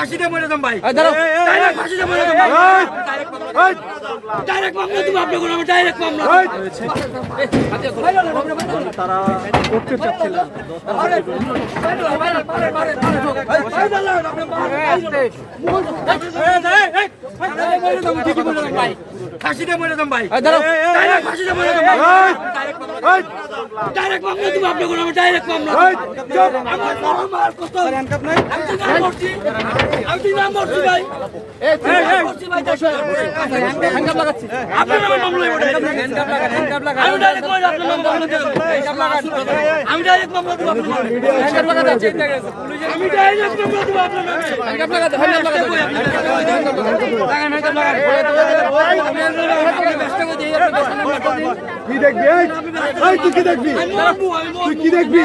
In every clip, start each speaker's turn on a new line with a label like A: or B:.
A: ফাঁসিতে মরে দাম ভাই ডাইরেক্ট ফাঁসিতে মরে দাম ভাই ডাইরেক্ট মামলা তুমি আপনি কোনো ডাইরেক্ট মামলা
B: তারা করতে চাচ্ছিলেন
A: ফাঁসিতে মরে যাম ভাই
C: এই দাঁড়াও।
A: ডাইরেক্ট ফাঁসিতে মরে যাম ভাই ডাইরেক্ট মামলা তুমি আপনি কোনো ডাইরেক্ট মামলা আমার বড় মার কত আমি তো নাম তো নাম ভাই ডাইরেক্ট মামলা দেব ডাইরেক্ট মামলা দেব আপনার
B: কি দেখবি তুই কি দেখবি তুই কি দেখবি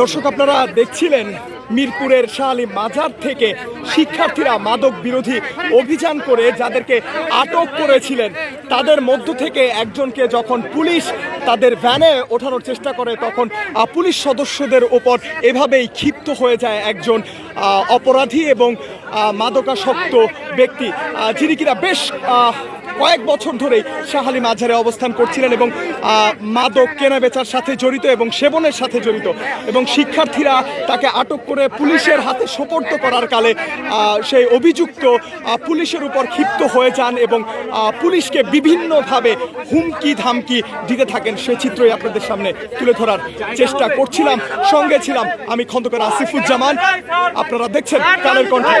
D: দর্শক আপনারা দেখছিলেন মিরপুরের শাহালি মাজার থেকে শিক্ষার্থীরা মাদক বিরোধী অভিযান করে যাদেরকে আটক করেছিলেন। তাদের মধ্য থেকে একজনকে যখন পুলিশ তাদের ভ্যানে ওঠানোর চেষ্টা করে, তখন পুলিশ সদস্যদের ওপর এভাবেই ক্ষিপ্ত হয়ে যায় একজন অপরাধী এবং মাদকাসক্ত ব্যক্তি যিনি কিনা বেশ কয়েক বছর ধরেই শাহালি মাঝারে অবস্থান করছিলেন এবং মাদক কেনা বেচার সাথে জড়িত এবং সেবনের সাথে জড়িত এবং শিক্ষার্থীরা তাকে আটক করে পুলিশের হাতে সোপর্দ করার কালে সেই অভিযুক্ত পুলিশের উপর ক্ষিপ্ত হয়ে যান এবং পুলিশকে বিভিন্নভাবে হুমকি ধামকি দিতে থাকেন। সে চিত্রই আপনাদের সামনে তুলে ধরার চেষ্টা করছিলাম। সঙ্গে ছিলাম আমি খন্দকার আসিফুজ্জামান। আপনারা দেখছেন কালের কণ্ঠে।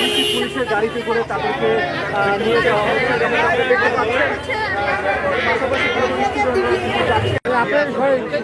B: পুলিশের গাড়িতে করে তাদেরকে নিয়ে যাওয়া হচ্ছে যেমন আপনি দেখতে পাচ্ছেন
C: আরে বাবা উঠেন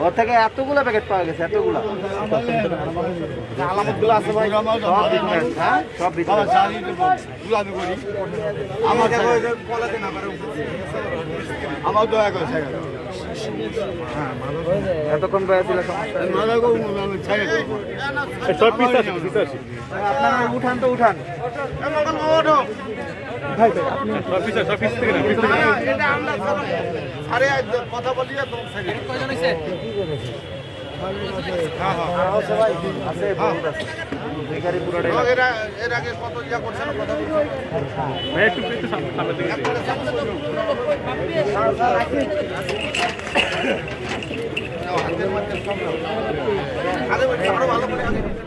E: ওর থেকে এতগুলো প্যাকেট পাওয়া গেছে এতগুলো। আলামতগুলো আছে ভাই। সব বিজনেস হ্যাঁ? সব বিজনেস
B: আমার দয়া করে
E: এতক্ষণ বয়ে ছিল আপনারা উঠান তো উঠান।
B: কথা বলি
E: আছে বহুত আছে দুই। গাড়ি পুরোটাই
B: এর আগে কত ইয়া করছেন কথা আরে ভালো করে